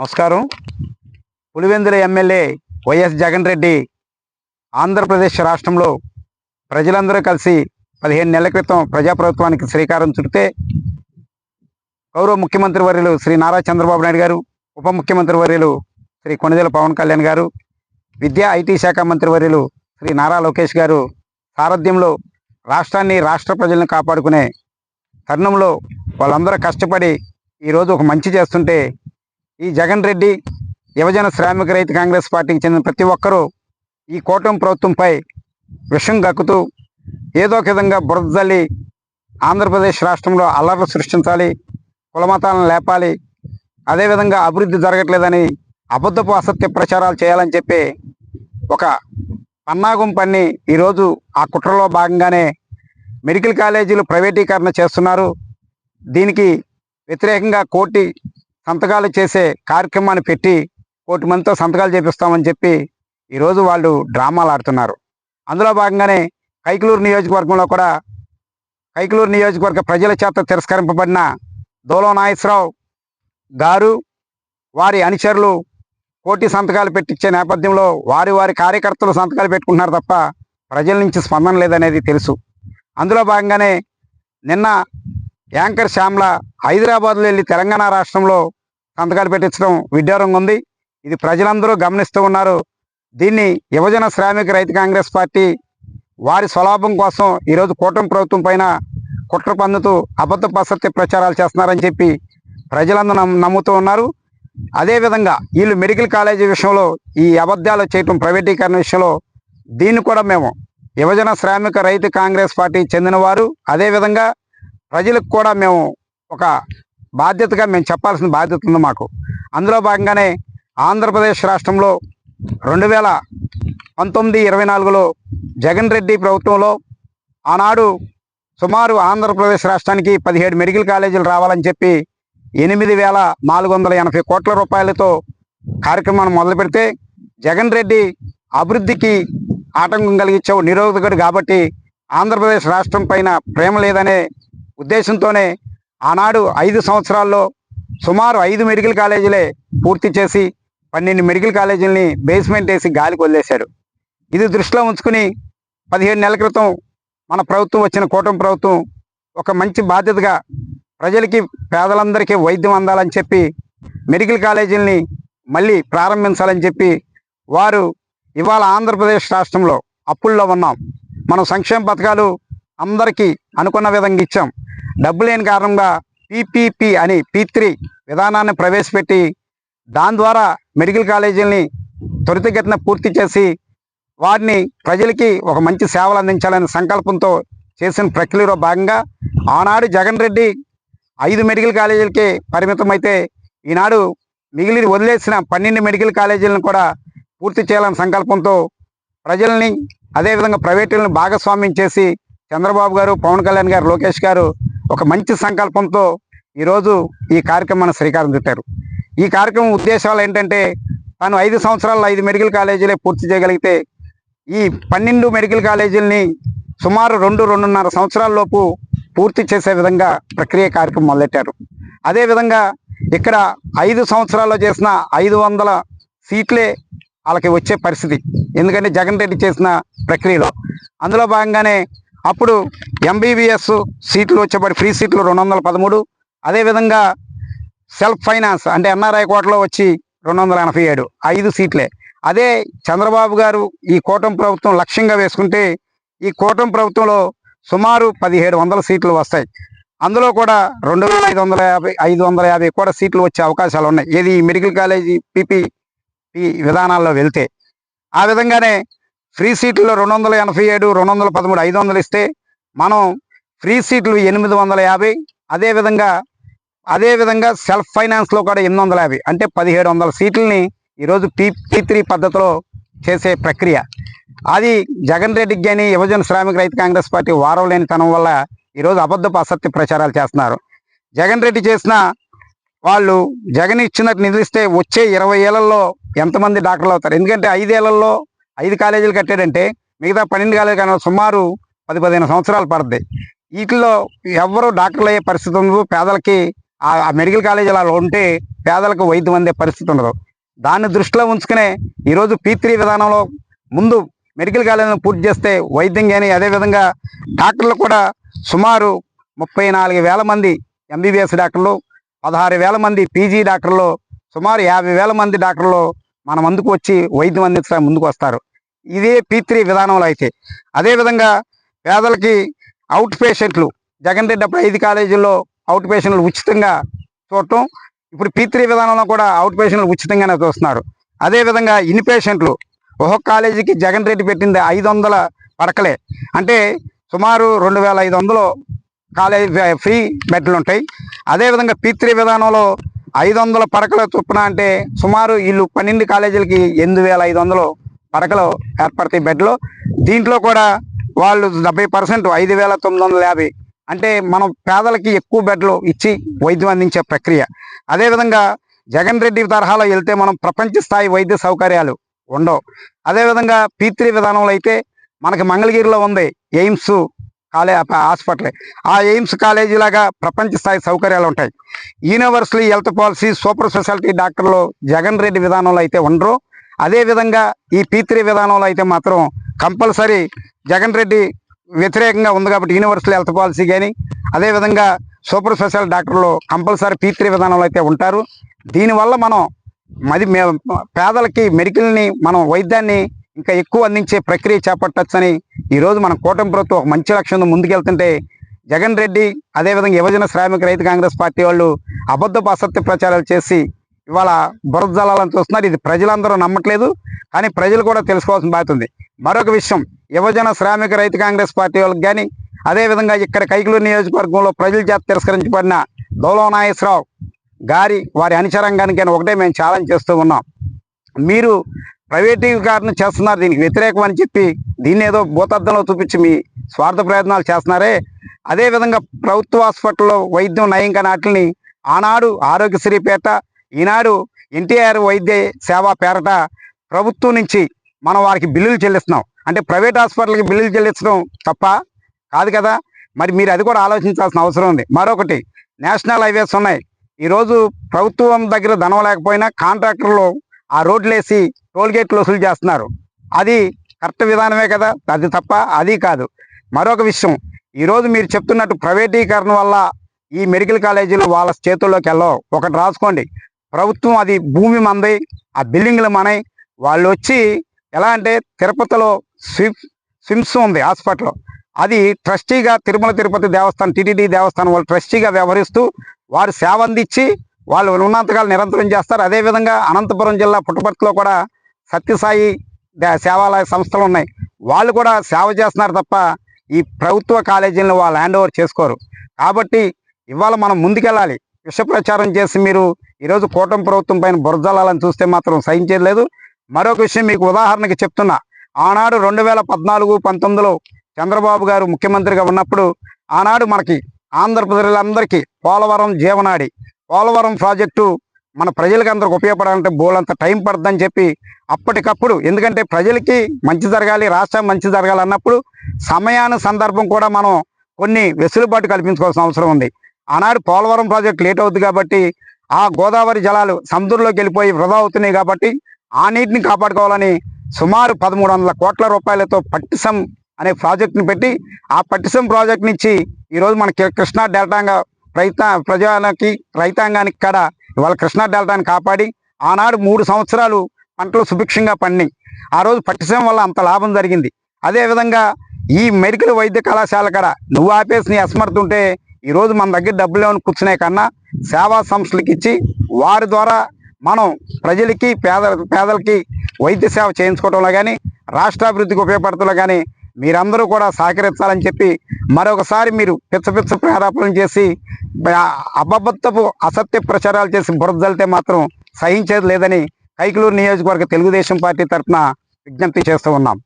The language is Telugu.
నమస్కారం. పులివెందుల ఎమ్మెల్యే వైఎస్ జగన్ రెడ్డి ఆంధ్రప్రదేశ్ రాష్ట్రంలో ప్రజలందరూ కలిసి పదిహేను నెలల క్రితం ప్రజాప్రభుత్వానికి శ్రీకారం చుడితే గౌరవ ముఖ్యమంత్రి వర్యులు శ్రీ నారా చంద్రబాబు నాయుడు గారు ఉప ముఖ్యమంత్రి వర్యులు శ్రీ కొణిదెల పవన్ కళ్యాణ్ గారు విద్యా ఐటీ శాఖ మంత్రి వర్యులు శ్రీ నారా లోకేష్ గారు సారథ్యంలో రాష్ట్రాన్ని రాష్ట్ర ప్రజలను కాపాడుకునే తరుణంలో వాళ్ళందరూ కష్టపడి ఈరోజు ఒక మంచి చేస్తుంటే ఈ జగన్ రెడ్డి యువజన శ్రామిక రైతు కాంగ్రెస్ పార్టీకి చెందిన ప్రతి ఒక్కరూ ఈ కూటమి ప్రభుత్వంపై విషం గక్కుతూ ఏదో ఒక విధంగా బురద జల్లి ఆంధ్రప్రదేశ్ రాష్ట్రంలో అల్లర్లు సృష్టించాలి కులమతాలను లేపాలి అదేవిధంగా అభివృద్ధి జరగట్లేదని అబద్ధపు అసత్య ప్రచారాలు చేయాలని చెప్పి ఒక పన్నాగం పన్ని ఈరోజు ఆ కుట్రలో భాగంగానే మెడికల్ కాలేజీలు ప్రైవేటీకరణ చేస్తున్నారు. దీనికి వ్యతిరేకంగా కోటి సంతకాలు చేసే కార్యక్రమాన్ని పెట్టి కోటి మందితో సంతకాలు చేపిస్తామని చెప్పి ఈరోజు వాళ్ళు డ్రామాలు ఆడుతున్నారు. అందులో భాగంగానే కైకలూరు నియోజకవర్గంలో కూడా కైకలూరు నియోజకవర్గ ప్రజల చేత తిరస్కరింపబడిన దోలో నాగేశ్వరరావు గారు వారి అనుచరులు కోటి సంతకాలు పెట్టించే నేపథ్యంలో వారి వారి కార్యకర్తలు సంతకాలు పెట్టుకుంటున్నారు తప్ప ప్రజల నుంచి స్పందన లేదనేది తెలుసు. అందులో భాగంగానే నిన్న యాంకర్ శ్యామ్ల హైదరాబాద్లో వెళ్ళి తెలంగాణ రాష్ట్రంలో సంతకాలు పెట్టించడం విడ్డూరంగా ఉంది. ఇది ప్రజలందరూ గమనిస్తూ ఉన్నారు. దీన్ని యువజన శ్రామిక రైతు కాంగ్రెస్ పార్టీ వారి స్వలాభం కోసం ఈరోజు కూటమి ప్రభుత్వం పైన కుట్ర పన్నుతూ అబద్ధ అసత్య ప్రచారాలు చేస్తున్నారని చెప్పి ప్రజలందరూ నమ్ము- నమ్ముతూ ఉన్నారు. అదేవిధంగా వీళ్ళు మెడికల్ కాలేజీ విషయంలో ఈ అబద్ధాలు చేయటం ప్రైవేటీకరణ విషయంలో దీన్ని కూడా మేము యువజన శ్రామిక రైతు కాంగ్రెస్ పార్టీ చెందినవారు. అదేవిధంగా ప్రజలకు కూడా మేము ఒక బాధ్యతగా మేము చెప్పాల్సిన బాధ్యత ఉంది మాకు. అందులో భాగంగానే ఆంధ్రప్రదేశ్ రాష్ట్రంలో రెండు వేల పంతొమ్మిది ఇరవై నాలుగులో జగన్ రెడ్డి ప్రభుత్వంలో ఆనాడు సుమారు ఆంధ్రప్రదేశ్ రాష్ట్రానికి పదిహేడు మెడికల్ కాలేజీలు రావాలని చెప్పి ఎనిమిది వేల నాలుగు వందల ఎనభై కోట్ల రూపాయలతో కార్యక్రమాన్ని మొదలు పెడితే జగన్ రెడ్డి అభివృద్ధికి ఆటంకం కలిగించావు నిరోధకుడు కాబట్టి ఆంధ్రప్రదేశ్ రాష్ట్రం పైన ప్రేమ లేదనే ఉద్దేశంతోనే ఆనాడు ఐదు సంవత్సరాల్లో సుమారు ఐదు మెడికల్ కాలేజీలే పూర్తి చేసి పన్నెండు మెడికల్ కాలేజీలని బేస్మెంట్ వేసి గాలికి వదిలేశారు ఇది దృష్టిలో ఉంచుకుని పదిహేను నెలల క్రితం మన ప్రభుత్వం వచ్చిన కూటమి ప్రభుత్వం ఒక మంచి బాధ్యతగా ప్రజలకి పేదలందరికీ వైద్యం అందాలని చెప్పి మెడికల్ కాలేజీలని మళ్ళీ ప్రారంభించాలని చెప్పి వారు ఇవాళ ఆంధ్రప్రదేశ్ రాష్ట్రంలో అప్పుల్లో ఉన్నాం. మనం సంక్షేమ పథకాలు అందరికీ అనుకున్న విధంగా ఇచ్చాం. డబ్బు లేని కారణంగా పీపీపీ అని పీ త్రీ విధానాన్ని ప్రవేశపెట్టి దాని ద్వారా మెడికల్ కాలేజీలని త్వరితగతిన పూర్తి చేసి వారిని ప్రజలకి ఒక మంచి సేవలు అందించాలనే సంకల్పంతో చేసిన ప్రక్రియలో భాగంగా ఆనాడు జగన్ రెడ్డి ఐదు మెడికల్ కాలేజీలకే పరిమితమైతే ఈనాడు మిగిలి వదిలేసిన పన్నెండు మెడికల్ కాలేజీలను కూడా పూర్తి చేయాలనే సంకల్పంతో ప్రజల్ని అదేవిధంగా ప్రైవేటులను భాగస్వామ్యం చేసి చంద్రబాబు గారు పవన్ కళ్యాణ్ గారు లోకేష్ గారు ఒక మంచి సంకల్పంతో ఈరోజు ఈ కార్యక్రమాన్ని శ్రీకారం చుట్టారు. ఈ కార్యక్రమం ఉద్దేశాలు ఏంటంటే తాను ఐదు సంవత్సరాల్లో ఐదు మెడికల్ కాలేజీలే పూర్తి చేయగలిగితే ఈ పన్నెండు మెడికల్ కాలేజీలని సుమారు రెండు రెండున్నర సంవత్సరాల్లోపు పూర్తి చేసే విధంగా ప్రక్రియ కార్యక్రమం మొదలెట్టారు. అదేవిధంగా ఇక్కడ ఐదు సంవత్సరాల్లో చేసిన ఐదు వందల సీట్లే వాళ్ళకి వచ్చే పరిస్థితి. ఎందుకంటే జగన్ రెడ్డి చేసిన ప్రక్రియలో. అందులో భాగంగానే అప్పుడు ఎంబీబీఎస్ సీట్లు వచ్చేప్పటి ఫ్రీ సీట్లు రెండు వందల పదమూడు. అదేవిధంగా సెల్ఫ్ ఫైనాన్స్ అంటే ఎన్ఆర్ఐ కోటలో వచ్చి రెండు వందల ఎనభై ఏడు. ఐదు సీట్లే. అదే చంద్రబాబు గారు ఈ కూటమి ప్రభుత్వం లక్ష్యంగా వేసుకుంటే ఈ కూటమి ప్రభుత్వంలో సుమారు పదిహేడు వందల సీట్లు వస్తాయి. అందులో కూడా రెండు వేల ఐదు వందల యాభై ఐదు వందల యాభై కూడా సీట్లు వచ్చే అవకాశాలు ఉన్నాయి. ఏది మెడికల్ కాలేజీ పీపీ విధానాల్లో వెళ్తే. ఆ విధంగానే ఫ్రీ సీట్లు రెండు వందల ఎనభై ఏడు రెండు వందల పదమూడు ఐదు వందలు ఇస్తే మనం ఫ్రీ సీట్లు ఎనిమిది వందల యాభై అదేవిధంగా అదేవిధంగా సెల్ఫ్ ఫైనాన్స్లో కూడా ఎనిమిది వందల యాభై అంటే పదిహేడు వందల సీట్లని ఈరోజు పీ పీ త్రీ పద్ధతిలో చేసే ప్రక్రియ. అది జగన్ రెడ్డికి కానీ యువజన శ్రామిక రైతు కాంగ్రెస్ పార్టీ వారం లేని తనం వల్ల ఈరోజు అబద్ధపు అసత్య ప్రచారాలు చేస్తున్నారు. జగన్ రెడ్డి చేసిన వాళ్ళు జగన్ ఇచ్చినట్టు నిధులిస్తే వచ్చే ఇరవై ఏళ్ళలో ఎంతమంది డాక్టర్లు అవుతారు? ఎందుకంటే ఐదేళ్ళలో ఐదు కాలేజీలు కట్టాడంటే మిగతా పన్నెండు కాలేజీలు కానీ సుమారు పది పదిహేను సంవత్సరాలు పడుతుంది వీటిలో ఎవరు డాక్టర్లు అయ్యే పరిస్థితి ఉండదు. పేదలకి ఆ మెడికల్ కాలేజీలు అలా ఉంటే పేదలకు వైద్యం అందే పరిస్థితి ఉండదు. దాన్ని దృష్టిలో ఉంచుకునే ఈరోజు పీ త్రీ విధానంలో ముందు మెడికల్ కాలేజీని పూర్తి చేస్తే వైద్యం కానీ అదేవిధంగా డాక్టర్లు కూడా సుమారు ముప్పై నాలుగు వేల మంది ఎంబీబీఎస్ డాక్టర్లు పదహారు వేల మంది పీజీ డాక్టర్లు సుమారు యాభై వేల మంది డాక్టర్లు మన ముందుకు వచ్చి వైద్యం అందించడానికి ముందుకు వస్తారు. ఇదే పీత్రి విధానంలో అయితే. అదేవిధంగా పేదలకి అవుట్ పేషెంట్లు జగన్ రెడ్డి అప్పుడు ఐదు కాలేజీల్లో అవుట్ పేషెంట్లు ఉచితంగా చూడటం ఇప్పుడు పీత్రి విధానంలో కూడా అవుట్ పేషెంట్లు ఉచితంగానే చూస్తున్నారు. అదేవిధంగా ఇన్ పేషెంట్లు ఒక్కొక్క కాలేజీకి జగన్ రెడ్డి పెట్టింది ఐదు వందల పడకలే అంటే సుమారు రెండు వేల ఐదు వందలు కాలేజ్ ఫ్రీ బెడ్లు ఉంటాయి. అదేవిధంగా పీత్రి విధానంలో ఐదు వందల పడకల చొప్పున అంటే సుమారు వీళ్ళు పన్నెండు కాలేజీలకి ఎనిమిది వేల ఐదు వందలు పడకలు ఏర్పడతాయి బెడ్లు దీంట్లో కూడా వాళ్ళు డెబ్బై పర్సెంట్ ఐదు వేల తొమ్మిది వందల యాభై. అంటే మనం పేదలకి ఎక్కువ బెడ్లు ఇచ్చి వైద్యం అందించే ప్రక్రియ. అదేవిధంగా జగన్ రెడ్డి తరహాలో వెళ్తే మనం ప్రపంచ స్థాయి వైద్య సౌకర్యాలు ఉండవు. అదేవిధంగా పీ త్రీ విధానంలో అయితే మనకి మంగళగిరిలో ఉంది ఎయిమ్స్ కాలే హాస్పిటల్. ఆ ఎయిమ్స్ కాలేజీ లాగా ప్రపంచ స్థాయి సౌకర్యాలు ఉంటాయి. University health policy super speciality డాక్టర్లు జగన్ రెడ్డి విధానంలో అయితే ఉండరు. అదేవిధంగా ఈ పీత్రీ విధానంలో అయితే మాత్రం కంపల్సరీ జగన్ రెడ్డి వ్యతిరేకంగా ఉంది కాబట్టి యూనివర్సల్ హెల్త్ పాలసీ కానీ అదేవిధంగా సూపర్ స్పెషల్ డాక్టర్లు కంపల్సరీ పీత్రీ విధానంలో అయితే ఉంటారు. దీనివల్ల మనం మరి పేదలకి మెడికల్ని మనం వైద్యాన్ని ఇంకా ఎక్కువ అందించే ప్రక్రియ చేపట్టచ్చని ఈరోజు మన కూటమి ప్రభుత్వం ఒక మంచి లక్ష్యంతో ముందుకెళ్తుంటే జగన్ రెడ్డి అదేవిధంగా యువజన శ్రామిక రైతు కాంగ్రెస్ పార్టీ వాళ్ళు అబద్ధపు అసత్య ప్రచారాలు చేసి ఇవాళ బురద జలాలను చూస్తున్నారు. ఇది ప్రజలందరూ నమ్మట్లేదు. కానీ ప్రజలు కూడా తెలుసుకోవాల్సిన బాధ్యత ఉంది. మరొక విషయం యువజన శ్రామిక రైతు కాంగ్రెస్ పార్టీ వాళ్ళకి కానీ అదేవిధంగా ఇక్కడ కైకలూరు నియోజకవర్గంలో ప్రజల చేత తిరస్కరించబడిన దౌలం నాగేశ్వరరావు గారి వారి అనుచరంగానికైనా ఒకటే మేము ఛాలెంజ్ చేస్తూ ఉన్నాం. మీరు ప్రైవేటీకరణ చేస్తున్నారు. దీనికి వ్యతిరేకం అని చెప్పి దీన్ని ఏదో భూతద్దంలో చూపించి మీ స్వార్థ ప్రయత్నాలు చేస్తున్నారే. అదేవిధంగా ప్రభుత్వ హాస్పిటల్లో వైద్యం నయం కాని వాటిని ఆనాడు ఆరోగ్యశ్రీ పేట ఈనాడు ఎన్టీఆర్ వైద్య సేవా పేరట ప్రభుత్వం నుంచి మనం వారికి బిల్లులు చెల్లిస్తున్నాం. అంటే ప్రైవేట్ హాస్పిటల్కి బిల్లులు చెల్లించడం తప్ప కాదు కదా. మరి మీరు అది కూడా ఆలోచించాల్సిన అవసరం ఉంది. మరొకటి నేషనల్ హైవేస్ ఉన్నాయి. ఈరోజు ప్రభుత్వం దగ్గర ధనం లేకపోయినా కాంట్రాక్టర్లు ఆ రోడ్లు వేసి టోల్గేట్లు వసూలు చేస్తున్నారు. అది కరెక్ట్ విధానమే కదా. అది తప్ప అది కాదు. మరొక విషయం ఈరోజు మీరు చెప్తున్నట్టు ప్రైవేటీకరణ వల్ల ఈ మెడికల్ కాలేజీలు వాళ్ళ చేతుల్లోకి వెళ్ళవు. ఒకటి రాసుకోండి. ప్రభుత్వం అది భూమి మంది ఆ బిల్డింగ్లు మనై. వాళ్ళు వచ్చి ఎలా అంటే తిరుపతిలో స్విమ్ స్విమ్స్ ఉంది హాస్పిటల్ అది ట్రస్టీగా తిరుమల తిరుపతి దేవస్థానం టీటీడీ దేవస్థానం వాళ్ళు ట్రస్టీగా వ్యవహరిస్తూ వారు సేవ అందించి వాళ్ళు ఉన్నంతకాలు నిరంతరం చేస్తారు. అదేవిధంగా అనంతపురం జిల్లా పుట్టపర్తిలో కూడా సత్యసాయి సేవాలయ సంస్థలు ఉన్నాయి. వాళ్ళు కూడా సేవ చేస్తున్నారు తప్ప ఈ ప్రభుత్వ కాలేజీలను వాళ్ళు హ్యాండ్ ఓవర్ చేసుకోరు. కాబట్టి ఇవాళ మనం ముందుకెళ్ళాలి. విష ప్రచారం చేసి మీరు ఈరోజు కూటమి ప్రభుత్వం పైన బురజలాలని చూస్తే మాత్రం సహించలేదు మరొక విషయం మీకు ఉదాహరణకి చెప్తున్నా. ఆనాడు రెండు వేల పద్నాలుగు పంతొమ్మిదిలో చంద్రబాబు గారు ముఖ్యమంత్రిగా ఉన్నప్పుడు ఆనాడు మనకి ఆంధ్రప్రదేశ్లందరికీ పోలవరం జీవనాడి పోలవరం ప్రాజెక్టు మన ప్రజలకి అందరికి ఉపయోగపడాలంటే బోలంత టైం పడుతుందని చెప్పి అప్పటికప్పుడు ఎందుకంటే ప్రజలకి మంచి జరగాలి రాష్ట్రం మంచి జరగాలి అన్నప్పుడు సమయాను సందర్భం కూడా మనం కొన్ని వెసులుబాటు కల్పించుకోవాల్సిన అవసరం ఉంది. ఆనాడు పోలవరం ప్రాజెక్ట్ లేట్ అవుతుంది కాబట్టి ఆ గోదావరి జలాలు సముద్రంలోకి వెళ్ళిపోయి వృధా అవుతున్నాయి కాబట్టి ఆ నీటిని కాపాడుకోవాలని సుమారు పదమూడు వందల కోట్ల రూపాయలతో పట్టిసం అనే ప్రాజెక్టుని పెట్టి ఆ పట్టిసం ప్రాజెక్ట్ నుంచి ఈరోజు మనకి కృష్ణా డెల్టాంగా రైతా ప్రజలకి రైతాంగానికి కాడ ఇవాళ కృష్ణా డెల్టాని కాపాడి ఆనాడు మూడు సంవత్సరాలు పంటలు సుభిక్షంగా పండినాయి. ఆ రోజు పట్టిసం వల్ల అంత లాభం జరిగింది. అదేవిధంగా ఈ మెడికల్ వైద్య కళాశాల కాడ నువ్వు ఆపేసి నీ అసమర్థుంటే ఈరోజు మన దగ్గర డబ్బులు ఏమైనా కూర్చునే కన్నా సేవా సంస్థలకు ఇచ్చి వారి ద్వారా మనం ప్రజలకి పేద పేదలకి వైద్య సేవ చేయించుకోవడంలో కానీ రాష్ట్రాభివృద్ధికి ఉపయోగపడటంలో కానీ మీరందరూ కూడా సహకరించాలని చెప్పి మరొకసారి మీరు పిచ్చ పిచ్చ చేసి అబబద్ధపు అబద్ధపు అసత్య ప్రచారాలు చేసి బురదలితే మాత్రం సహించేది లేదని కైకలూరు నియోజకవర్గ తెలుగుదేశం పార్టీ తరఫున విజ్ఞప్తి చేస్తూ ఉన్నాం.